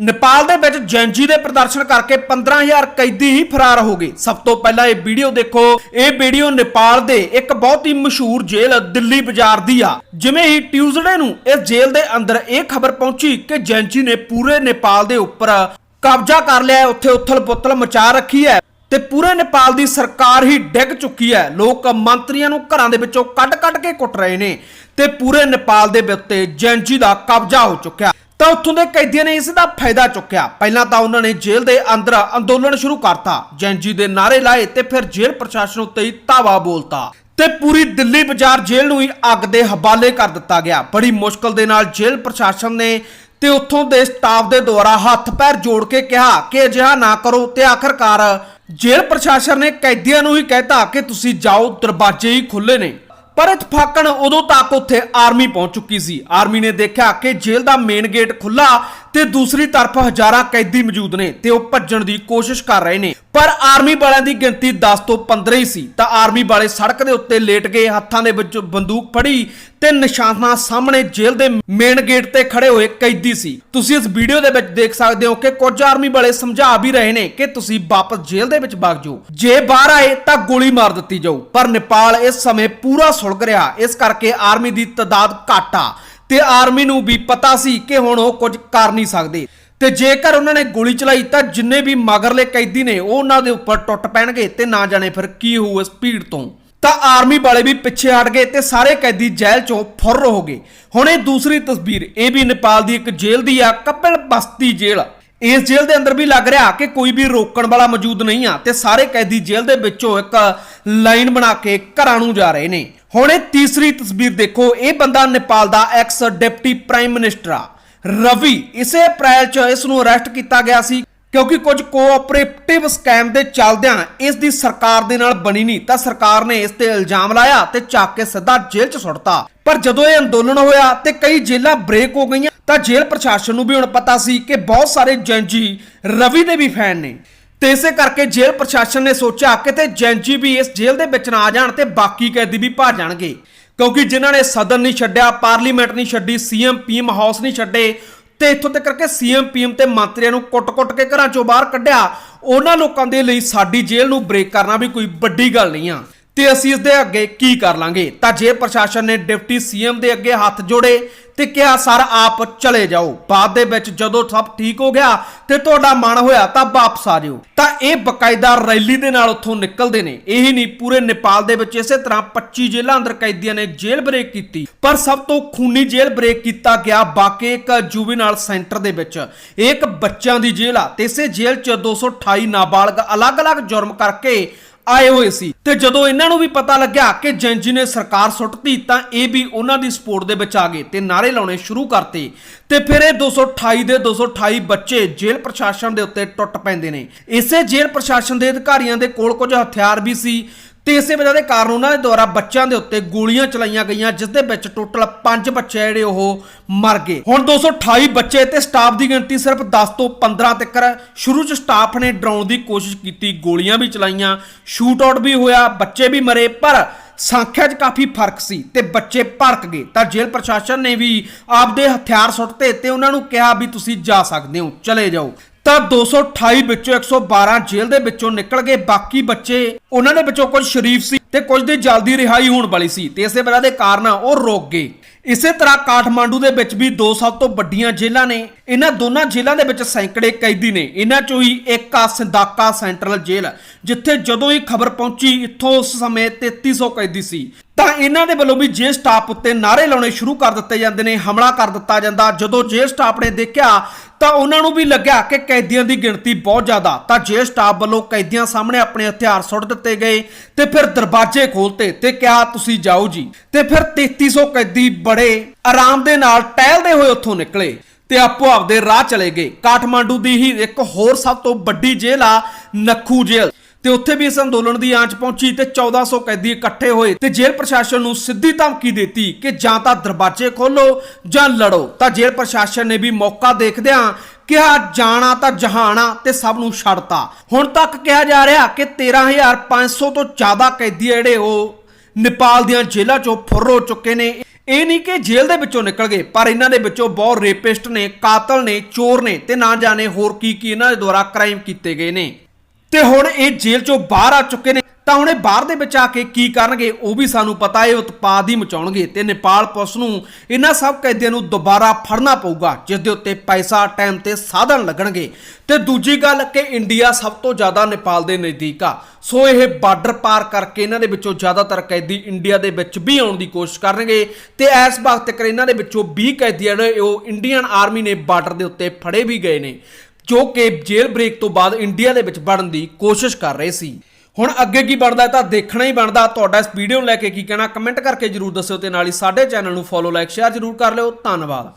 ਨੇਪਾਲ ਦੇ ਵਿੱਚ ਜੈਨਜੀ ਦੇ ਪ੍ਰਦਰਸ਼ਨ ਕਰਕੇ 15000 ਕੈਦੀ ਹੀ ਫਰਾਰ ਹੋ ਗਏ। ਸਭ ਤੋਂ ਪਹਿਲਾਂ ਇਹ ਵੀਡੀਓ ਦੇਖੋ। ਇਹ ਵੀਡੀਓ ਨੇਪਾਲ ਦੇ ਇੱਕ ਬਹੁਤ ਹੀ ਮਸ਼ਹੂਰ ਜੇਲ੍ਹ ਦਿੱਲੀ ਬਾਜ਼ਾਰ ਦੀ ਆ। ਜਿਵੇਂ ਹੀ ਟਿਊਜ਼ਡੇ ਨੂੰ ਇਸ ਜੇਲ੍ਹ ਦੇ ਅੰਦਰ ਇਹ ਖਬਰ ਪਹੁੰਚੀ ਕਿ ਜੈਨਜੀ ਨੇ ਪੂਰੇ ਨੇਪਾਲ ਦੇ ਉੱਪਰ ਕਬਜ਼ਾ ਕਰ ਲਿਆ ਹੈ, ਉੱਥੇ ਉਥਲ-ਪੁਥਲ ਮਚਾ ਰੱਖੀ ਹੈ ਤੇ ਪੂਰੇ ਨੇਪਾਲ ਦੀ ਸਰਕਾਰ ਹੀ ਡਿੱਗ ਚੁੱਕੀ ਹੈ। ਲੋਕ ਮੰਤਰੀਆਂ ਨੂੰ ਘਰਾਂ ਦੇ ਵਿੱਚੋਂ ਕੱਢ-ਕੱਢ ਕੇ ਕੁੱਟ ਰਹੇ ਨੇ ਤੇ ਪੂਰੇ ਨੇਪਾਲ ਦੇ ਉੱਤੇ ਜੈਨਜੀ ਦਾ ਕਬਜ਼ਾ ਹੋ ਚੁੱਕਿਆ। ਤਾਂ ਉੱਥੋਂ ਦੇ ਕੈਦੀਆਂ ਨੇ ਇਸ ਦਾ ਫਾਇਦਾ ਚੁੱਕਿਆ। ਪਹਿਲਾਂ ਤਾਂ ਉਹਨਾਂ ਨੇ ਜੇਲ੍ਹ ਦੇ ਅੰਦਰ ਅੰਦੋਲਨ ਸ਼ੁਰੂ ਕਰਤਾ। ਜੈਨਜੀ ਦੇ ਨਾਰੇ ਲਾਏ ਤੇ ਫਿਰ ਜੇਲ੍ਹ ਪ੍ਰਸ਼ਾਸਨ ਉੱਤੇ ਹੀ ਧਾਵਾ ਬੋਲਤਾ। ਤੇ ਪੂਰੀ ਦਿੱਲੀ ਬਾਜ਼ਾਰ ਜੇਲ੍ਹ ਨੂੰ ਹੀ ਅੱਗ ਦੇ ਹਵਾਲੇ ਕਰ ਦਿੱਤਾ ਗਿਆ। ਬੜੀ ਮੁਸ਼ਕਲ ਦੇ ਨਾਲ ਜੇਲ੍ਹ ਪ੍ਰਸ਼ਾਸਨ ਨੇ ਤੇ ਉੱਥੋਂ ਦੇ ਸਟਾਫ ਦੇ ਦੁਆਰਾ ਹੱਥ ਪੈਰ ਜੋੜ ਕੇ ਕਿਹਾ ਕਿ ਅਜਿਹਾ ਨਾ ਕਰੋ ਤੇ ਆਖਰਕਾਰ ਜੇਲ੍ਹ ਪ੍ਰਸ਼ਾਸਨ ਨੇ ਕੈਦੀਆਂ ਨੂੰ ਹੀ ਕਹਿਤਾ ਕਿ ਤੁਸੀਂ ਜਾਓ, ਦਰਵਾਜ਼ੇ ਹੀ ਖੁੱਲੇ ਨੇ। ਪਰ ਇਤਫਾਕਨ ਉਦੋਂ ਤੱਕ ਉੱਥੇ ਆਰਮੀ ਪਹੁੰਚ ਚੁੱਕੀ ਸੀ। ਆਰਮੀ ਨੇ ਦੇਖਿਆ ਕਿ ਜੇਲ੍ਹ ਦਾ ਮੇਨ ਗੇਟ ਖੁੱਲਾ ਤੇ ਦੂਸਰੀ ਤਰਫ ਹਜ਼ਾਰਾਂ ਕੈਦੀ ਮੌਜੂਦ ਨੇ ਤੇ ਉਹ ਭੱਜਣ ਦੀ ਕੋਸ਼ਿਸ਼ ਕਰ ਰਹੇ ਨੇ। ਪਰ ਆਰਮੀ ਵਾਲਿਆਂ ਦੀ ਗਿਣਤੀ 10 ਤੋਂ 15 ਹੀ ਸੀ। ਤਾਂ ਆਰਮੀ ਵਾਲੇ ਸੜਕ ਦੇ ਉੱਤੇ ਲੇਟ ਗਏ, ਹੱਥਾਂ ਦੇ ਵਿੱਚ ਬੰਦੂਕ ਫੜੀ ਤੇ ਨਿਸ਼ਾਨਾ ਸਾਹਮਣੇ ਜੇਲ੍ਹ ਦੇ ਮੇਨ ਗੇਟ ਤੇ ਖੜੇ ਹੋਏ ਕੈਦੀ ਸੀ। ਤੁਸੀਂ ਇਸ ਵੀਡੀਓ ਦੇ ਵਿੱਚ ਦੇਖ ਸਕਦੇ ਹੋ ਕਿ ਕੁਝ ਆਰਮੀ ਵਾਲੇ ਸਮਝਾ ਵੀ ਰਹੇ ਨੇ ਕਿ ਤੁਸੀਂ ਵਾਪਸ ਜੇਲ੍ਹ ਦੇ ਵਿੱਚ ਵਗ ਜਾਓ। ਜੇ ਬਾਹਰ ਆਏ ਤਾਂ ਗੋਲੀ ਮਾਰ ਦਿੱਤੀ ਜਾਊ। ਪਰ ਨੇਪਾਲ ਇਸ ਸਮੇਂ ਪੂਰਾ ਸੁਲਗ ਰਿਹਾ। ਇਸ ਕਰਕੇ ਆਰਮੀ ਦੀ ਤਦਾਦ ਘੱਟ। ਆ ਤੇ ਆਰਮੀ ਨੂੰ ਵੀ ਪਤਾ ਸੀ ਕਿ ਹੁਣ ਉਹ ਕੁਝ ਕਰ ਨਹੀਂ ਸਕਦੇ। ਤੇ ਜੇਕਰ ਉਹਨਾਂ ਨੇ ਗੋਲੀ ਚਲਾਈ ਤਾਂ ਜਿੰਨੇ ਵੀ ਮਗਰਲੇ ਕੈਦੀ ਨੇ ਉਹ ਉਹਨਾਂ ਦੇ ਉੱਪਰ ਟੁੱਟ ਪੈਣਗੇ ਤੇ ਨਾ ਜਾਣੇ ਫਿਰ ਕੀ ਹੋਊ ਇਸ ਭੀੜ ਤੋਂ। ਤਾਂ ਆਰਮੀ ਵਾਲੇ ਵੀ ਪਿੱਛੇ ਹਟ ਗਏ ਤੇ ਸਾਰੇ ਕੈਦੀ ਜੇਲ੍ਹ ਚੋਂ ਫੁਰ ਹੋ ਗਏ। ਹੁਣ ਇਹ ਦੂਸਰੀ ਤਸਵੀਰ, ਇਹ ਵੀ ਨੇਪਾਲ ਦੀ ਇੱਕ ਜੇਲ੍ਹ ਦੀ ਆ, ਕਪਿਲ ਬਸਤੀ ਜੇਲ੍ਹ ਇਸ ਜੇਲ੍ਹ ਦੇ ਅੰਦਰ ਵੀ ਲੱਗ ਰਿਹਾ ਕਿ ਕੋਈ ਵੀ ਰੋਕਣ ਵਾਲਾ ਮੌਜੂਦ ਨਹੀਂ ਆ ਤੇ ਸਾਰੇ ਕੈਦੀ ਜੇਲ੍ਹ ਦੇ ਵਿੱਚੋਂ ਇੱਕ ਲਾਈਨ ਬਣਾ ਕੇ ਘਰਾਂ ਨੂੰ ਜਾ ਰਹੇ ਨੇ। ਹੁਣ ਇਹ ਤੀਸਰੀ ਤਸਵੀਰ ਦੇਖੋ, ਇਹ ਬੰਦਾ ਨੇਪਾਲ ਦਾ ਐਕਸ ਡਿਪਟੀ ਪ੍ਰਾਈਮ ਮਿਨਿਸਟਰ ਆ। ਰਵੀ, ਇਸੇ ਅਪ੍ਰੈਲ 'ਚ ਇਸ ਨੂੰ ਅਰੈਸਟ ਕੀਤਾ ਗਿਆ ਸੀ ਕਿਉਂਕਿ ਕੁਝ ਕੋਆਪਰੇਟਿਵ ਸਕੈਮ ਦੇ ਚੱਲਦਿਆਂ ਇਸ ਦੀ ਸਰਕਾਰ ਦੇ ਨਾਲ ਬਣੀ ਨਹੀਂ। ਤਾਂ ਸਰਕਾਰ ਨੇ ਇਸ ਤੇ ਇਲਜ਼ਾਮ ਲਾਇਆ ਤੇ ਚੱਕ ਕੇ ਸਿੱਧਾ ਜੇਲ੍ਹ 'ਚ ਸੁੱਟਤਾ। ਪਰ ਜਦੋਂ ਇਹ ਅੰਦੋਲਨ ਹੋਇਆ ਤੇ ਕਈ ਜੇਲ੍ਹਾਂ ਬ੍ਰੇਕ ਹੋ ਗਈਆਂ, ਤਾਂ ਜੇਲ੍ਹ ਪ੍ਰਸ਼ਾਸਨ ਨੂੰ ਵੀ ਹੁਣ ਪਤਾ ਸੀ ਕਿ ਬਹੁਤ ਸਾਰੇ ਜੈਨਜੀ ਰਵੀ ਦੇ ਵੀ ਫੈਨ ਨੇ। ਤੇ ਇਸੇ ਕਰਕੇ ਜੇਲ੍ਹ ਪ੍ਰਸ਼ਾਸਨ ਨੇ ਸੋਚਿਆ ਕਿਤੇ ਤੇ ਜੈਨਜੀ ਵੀ ਇਸ ਜੇਲ੍ਹ ਦੇ ਵਿੱਚ ਨਾ ਆ ਜਾਣ ਤੇ ਬਾਕੀ ਕੈਦੀ ਵੀ ਭੱਜ ਜਾਣਗੇ। ਕਿਉਂਕਿ ਜਿਨ੍ਹਾਂ ਨੇ ਸਦਨ ਨਹੀਂ ਛੱਡਿਆ, ਪਾਰਲੀਮੈਂਟ ਨਹੀਂ ਛੱਡੀ, ਸੀਐਮ, ਪੀਐਮ ਹਾਊਸ ਨਹੀਂ ਛੱਡੇ ਤੇ ਇੱਥੋਂ ਤੱਕ ਕਰਕੇ ਸੀਐਮ, ਪੀਐਮ ਤੇ ਮੰਤਰੀਆਂ ਨੂੰ ਕੁੱਟ-ਕੁੱਟ ਕੇ ਘਰਾਂ ਚੋਂ ਬਾਹਰ ਕੱਢਿਆ, ਉਹਨਾਂ ਲੋਕਾਂ ਦੇ ਲਈ ਸਾਡੀ ਜੇਲ੍ਹ ਨੂੰ ਬ੍ਰੇਕ ਕਰਨਾ ਵੀ ਕੋਈ ਵੱਡੀ ਗੱਲ ਨਹੀਂ ਆ। ਤੇ ਅਸੀਂ ਇਸ ਦੇ ਅੱਗੇ ਕੀ ਕਰ ਲਾਂਗੇ? ਤਾਂ ਜੇਲ੍ਹ ਪ੍ਰਸ਼ਾਸਨ ਨੇ ਡਿਪਟੀ ਸੀਐਮ ਦੇ ਅੱਗੇ ਹੱਥ ਜੋੜੇ ਤੇ ਕਿਹਾ, ਸਰ, ਆਪ ਚਲੇ ਜਾਓ। ਬਾਅਦ ਦੇ ਵਿੱਚ ਜਦੋਂ ਸਭ ਠੀਕ ਹੋ ਗਿਆ ਤੇ ਤੁਹਾਡਾ ਮਨ ਹੋਇਆ ਤਾਂ ਵਾਪਸ ਆ ਜਿਓ। ਤਾਂ ਇਹ ਬਕਾਇਦਾ ਰੈਲੀ ਦੇ ਨਾਲ ਉੱਥੋਂ ਨਿਕਲਦੇ ਨੇ। ਇਹੀ ਨਹੀਂ, ਪੂਰੇ ਨੇਪਾਲ ਦੇ ਵਿੱਚ ਇਸੇ ਤਰ੍ਹਾਂ 25 ਜੇਲ੍ਹਾਂ ਅੰਦਰ ਕੈਦੀਆਂ ਨੇ ਜੇਲ੍ਹ ਬ੍ਰੇਕ ਕੀਤੀ। ਪਰ ਸਭ ਤੋਂ ਖੂਨੀ ਜੇਲ੍ਹ ਬ੍ਰੇਕ ਕੀਤਾ ਗਿਆ ਬਾਕੀ ਇੱਕ ਜੁਵੀਨਾਲ ਸੈਂਟਰ ਦੇ ਵਿੱਚ। ਇਹ ਇੱਕ ਬੱਚਿਆਂ ਦੀ ਜੇਲ੍ਹ ਆ ਤੇ ਇਸੇ ਜੇਲ੍ਹ 'ਚ 228 ਨਾਬਾਲਗ ਅਲੱਗ-ਅਲੱਗ ਜੁਰਮ ਕਰਕੇ ਆਏ ਹੋਏ ਸੀ। ਤੇ ਜਦੋਂ ਇਹਨਾਂ ਨੂੰ ਵੀ ਪਤਾ ਲੱਗਿਆ ਕਿ ਜੈਨਜੀ ਨੇ ਸਰਕਾਰ ਸੁੱਟਤੀ, ਤਾਂ ਇਹ ਵੀ ਉਹਨਾਂ ਦੀ ਸਪੋਰਟ ਦੇ ਵਿੱਚ ਆ ਗਏ ਤੇ ਨਾਰੇ ਲਾਉਣੇ ਸ਼ੁਰੂ ਕਰਤੇ। ਤੇ ਫਿਰ ਇਹ 228 ਦੇ 228 ਬੱਚੇ ਜੇਲ੍ਹ ਪ੍ਰਸ਼ਾਸਨ ਦੇ ਉੱਤੇ ਟੁੱਟ ਪੈਂਦੇ ਨੇ। ਇਸੇ ਜੇਲ੍ਹ ਪ੍ਰਸ਼ਾਸਨ ਦੇ ਅਧਿਕਾਰੀਆਂ ਦੇ ਕੋਲ ਕੁਝ ਹਥਿਆਰ ਵੀ ਸੀ। ਤੇ ਇਸੇ ਵਜ੍ਹਾ ਦੇ ਕਾਰਨ ਉਹਨਾਂ ਦੇ ਦੁਆਰਾ ਬੱਚਿਆਂ ਦੇ ਉੱਤੇ ਗੋਲੀਆਂ ਚਲਾਈਆਂ ਗਈਆਂ, ਜਿਸ ਦੇ ਵਿੱਚ ਟੋਟਲ 5 ਬੱਚੇ ਜਿਹੜੇ ਉਹ ਮਰ ਗਏ। ਹੁਣ 228 ਬੱਚੇ ਤੇ ਸਟਾਫ ਦੀ ਗਿਣਤੀ ਸਿਰਫ 10 ਤੋਂ 15 ਤੱਕ ਸ਼ੁਰੂ 'ਚ ਸਟਾਫ ਨੇ ਡਰਾਉਣ ਦੀ ਕੋਸ਼ਿਸ਼ ਕੀਤੀ, ਗੋਲੀਆਂ ਵੀ ਚਲਾਈਆਂ, ਸ਼ੂਟ ਆਊਟ ਵੀ ਹੋਇਆ, ਬੱਚੇ ਵੀ ਮਰੇ, ਪਰ ਸੰਖਿਆ 'ਚ ਕਾਫੀ ਫ਼ਰਕ ਸੀ ਤੇ ਬੱਚੇ ਭੜਕ ਗਏ। ਤਾਂ ਜੇਲ੍ਹ ਪ੍ਰਸ਼ਾਸਨ ਨੇ ਵੀ ਆਪਦੇ ਹਥਿਆਰ ਸੁੱਟਤੇ ਤੇ ਉਹਨਾਂ ਨੂੰ ਕਿਹਾ ਵੀ ਤੁਸੀਂ ਜਾ ਸਕਦੇ ਹੋ, ਚਲੇ ਜਾਓ। ਤਾਂ 228 ਵਿੱਚੋਂ 112 ਜੇਲ੍ਹ ਦੇ ਵਿੱਚੋਂ ਨਿਕਲ ਗਏ। ਬਾਕੀ ਬੱਚੇ ਉਹਨਾਂ ਦੇ ਵਿੱਚੋਂ ਕੁਝ ਸ਼ਰੀਫ ਸੀ ਤੇ ਕੁਝ ਦੀ ਜਲਦੀ ਰਿਹਾਈ ਹੋਣ ਵਾਲੀ ਸੀ ਤੇ ਇਸੇ ਵਜ੍ਹਾ ਦੇ ਕਾਰਨ ਉਹ ਰੁਕ ਗਏ। ਇਸੇ ਤਰ੍ਹਾਂ ਕਾਠਮਾਂਡੂ ਦੇ ਵਿੱਚ ਵੀ ਦੋ ਸਭ ਤੋਂ ਵੱਡੀਆਂ ਜੇਲ੍ਹਾਂ ਨੇ। ਇਹਨਾਂ ਦੋਨਾਂ ਜੇਲ੍ਹਾਂ ਦੇ ਵਿੱਚ ਸੈਂਕੜੇ ਕੈਦੀ ਨੇ। ਇਹਨਾਂ ਚੋਂ ਹੀ ਇੱਕ ਆ ਸਿੰਦਾਕਾ ਸੈਂਟਰਲ ਜੇਲ੍ਹ, ਜਿੱਥੇ ਜਦੋਂ ਹੀ ਖਬਰ ਪਹੁੰਚੀ, ਇੱਥੋਂ ਉਸ ਸਮੇਂ 3300 ਕੈਦੀ ਸੀ। ਇਹਨਾਂ ਦੇ ਵੱਲੋਂ ਵੀ ਜੇਲ੍ਹ ਸਟਾਫ ਉੱਤੇ ਨਾਰੇ ਲਾਉਣੇ ਸ਼ੁਰੂ ਕਰ ਦਿੱਤੇ ਜਾਂਦੇ ਨੇ, ਹਮਲਾ ਕਰ ਦਿੱਤਾ ਜਾਂਦਾ। ਜਦੋਂ ਜੇਲ੍ਹ ਸਟਾਫ ਨੇ ਦੇਖਿਆ, ਤਾਂ ਉਹਨਾਂ ਨੂੰ ਵੀ ਲੱਗਿਆ ਕਿ ਕੈਦੀਆਂ ਦੀ ਗਿਣਤੀ ਬਹੁਤ ਜ਼ਿਆਦਾ। ਤਾਂ ਜੇਲ੍ਹ ਸਟਾਫ ਵੱਲੋਂ ਕੈਦੀਆਂ ਸਾਹਮਣੇ ਆਪਣੇ ਹਥਿਆਰ ਸੁੱਟ ਦਿੱਤੇ ਗਏ ਤੇ ਫਿਰ ਦਰਵਾਜ਼ੇ ਖੋਲਤੇ ਤੇ ਕਿਹਾ, ਤੁਸੀਂ ਜਾਓ ਜੀ। ਤੇ ਫਿਰ 3300 ਕੈਦੀ ਬੜੇ ਆਰਾਮ ਦੇ ਨਾਲ ਟਹਿਲਦੇ ਹੋਏ ਉੱਥੋਂ ਨਿਕਲੇ ਤੇ ਆਪੋ ਆਪਦੇ ਰਾਹ ਚਲੇ ਗਏ। ਕਾਠਮਾਂਡੂ ਦੀ ਹੀ ਇੱਕ ਹੋਰ ਸਭ ਤੋਂ ਵੱਡੀ ਜੇਲ੍ਹ ਆ, ਨੱਖੂ ਜੇਲ੍ਹ। ਤੇ ਉੱਥੇ ਵੀ ਇਸ ਅੰਦੋਲਨ ਦੀ ਆਂਚ ਪਹੁੰਚੀ ਤੇ 1400 ਕੈਦੀ ਇਕੱਠੇ ਹੋਏ ਤੇ ਜੇਲ੍ਹ ਪ੍ਰਸ਼ਾਸਨ ਨੂੰ ਸਿੱਧੀ ਧਮਕੀ ਦਿੱਤੀ ਕਿ ਜਾਂ ਤਾਂ ਦਰਵਾਜ਼ੇ ਖੋਲੋ ਜਾਂ ਲੜੋ। ਤਾਂ ਜੇਲ੍ਹ ਪ੍ਰਸ਼ਾਸਨ ਨੇ ਵੀ ਮੌਕਾ ਦੇਖਦਿਆਂ ਕਿਹਾ, ਜਾਣਾ ਤਾਂ ਜਹਾਨਾ ਤੇ ਸਭ ਨੂੰ ਛੱਡਤਾ। ਹੁਣ ਤੱਕ ਕਿਹਾ ਜਾ ਰਿਹਾ ਕਿ 13500 ਤੋਂ ਜ਼ਿਆਦਾ ਕੈਦੀ ਜਿਹੜੇ ਉਹ ਨੇਪਾਲ ਦੀਆਂ ਜੇਲ੍ਹਾਂ ਚੋਂ ਫੁਰ ਹੋ ਚੁੱਕੇ ਨੇ। ਇਹ ਨਹੀਂ ਕਿ ਜੇਲ੍ਹ ਦੇ ਵਿੱਚੋਂ ਨਿਕਲ ਗਏ, ਪਰ ਇਹਨਾਂ ਦੇ ਵਿੱਚੋਂ ਬਹੁਤ ਰੇਪਿਸਟ ਨੇ, ਕਾਤਲ ਨੇ, ਚੋਰ ਨੇ ਤੇ ਨਾ ਜਾਣੇ ਹੋਰ ਕੀ ਕੀ ਇਹਨਾਂ ਦੇ ਦੁਆਰਾ ਕ੍ਰਾਈਮ ਕੀਤੇ ਗਏ ਨੇ। ਤੇ ਹੁਣ ਇਹ ਜੇਲ੍ਹ ਚੋਂ ਬਾਹਰ ਆ ਚੁੱਕੇ ਨੇ। ਤਾਂ ਹੁਣ ਇਹ ਬਾਹਰ ਦੇ ਵਿੱਚ ਆ ਕੇ ਕੀ ਕਰਨਗੇ, ਉਹ ਵੀ ਸਾਨੂੰ ਪਤਾ ਹੈ, ਉਤਪਾਦ ਹੀ ਮਚਾਉਣਗੇ। ਤੇ ਨੇਪਾਲ ਪੁਲਿਸ ਨੂੰ ਇਹਨਾਂ ਸਭ ਕੈਦੀਆਂ ਨੂੰ ਦੁਬਾਰਾ ਫੜਨਾ ਪਊਗਾ, ਜਿਸ ਦੇ ਉੱਤੇ ਪੈਸਾ, ਟਾਈਮ ਤੇ ਸਾਧਨ ਲੱਗਣਗੇ। ਤੇ ਦੂਜੀ ਗੱਲ ਕਿ ਇੰਡੀਆ ਸਭ ਤੋਂ ਜ਼ਿਆਦਾ ਨੇਪਾਲ ਦੇ ਨਜ਼ਦੀਕ ਆ। ਸੋ ਇਹ ਬਾਰਡਰ ਪਾਰ ਕਰਕੇ ਇਹਨਾਂ ਦੇ ਵਿੱਚੋਂ ਜ਼ਿਆਦਾਤਰ ਕੈਦੀ ਇੰਡੀਆ ਦੇ ਵਿੱਚ ਵੀ ਆਉਣ ਦੀ ਕੋਸ਼ਿਸ਼ ਕਰਨਗੇ। ਤੇ ਇਸ ਵਕਤ ਤੱਕ ਇਹਨਾਂ ਦੇ ਵਿੱਚੋਂ 20 ਕੈਦੀ ਜਿਹੜੇ ਉਹ ਇੰਡੀਅਨ ਆਰਮੀ ਨੇ ਬਾਰਡਰ ਦੇ ਉੱਤੇ ਫੜੇ ਵੀ ਗਏ ਨੇ। ਜੋ ਕਿ ਜੇਲ੍ਹ ਬ੍ਰੇਕ ਤੋਂ ਬਾਅਦ ਇੰਡੀਆ ਦੇ ਵਿੱਚ ਵੜਨ ਦੀ ਕੋਸ਼ਿਸ਼ ਕਰ ਰਹੇ ਸੀ। ਹੁਣ ਅੱਗੇ ਕੀ ਬਣਦਾ ਹੈ ਤਾਂ ਦੇਖਣਾ ਹੀ ਬਣਦਾ। ਤੁਹਾਡਾ ਇਸ ਵੀਡੀਓ ਨੂੰ ਲੈ ਕੇ ਕੀ ਕਹਿਣਾ, ਕਮੈਂਟ ਕਰਕੇ ਜਰੂਰ ਦੱਸਿਓ ਤੇ ਨਾਲ ਹੀ ਸਾਡੇ ਚੈਨਲ ਨੂੰ ਫੋਲੋ ਲਾਈਕ ਸ਼ੇਅਰ ਜਰੂਰ ਕਰ ਲਿਓ। ਧੰਨਵਾਦ।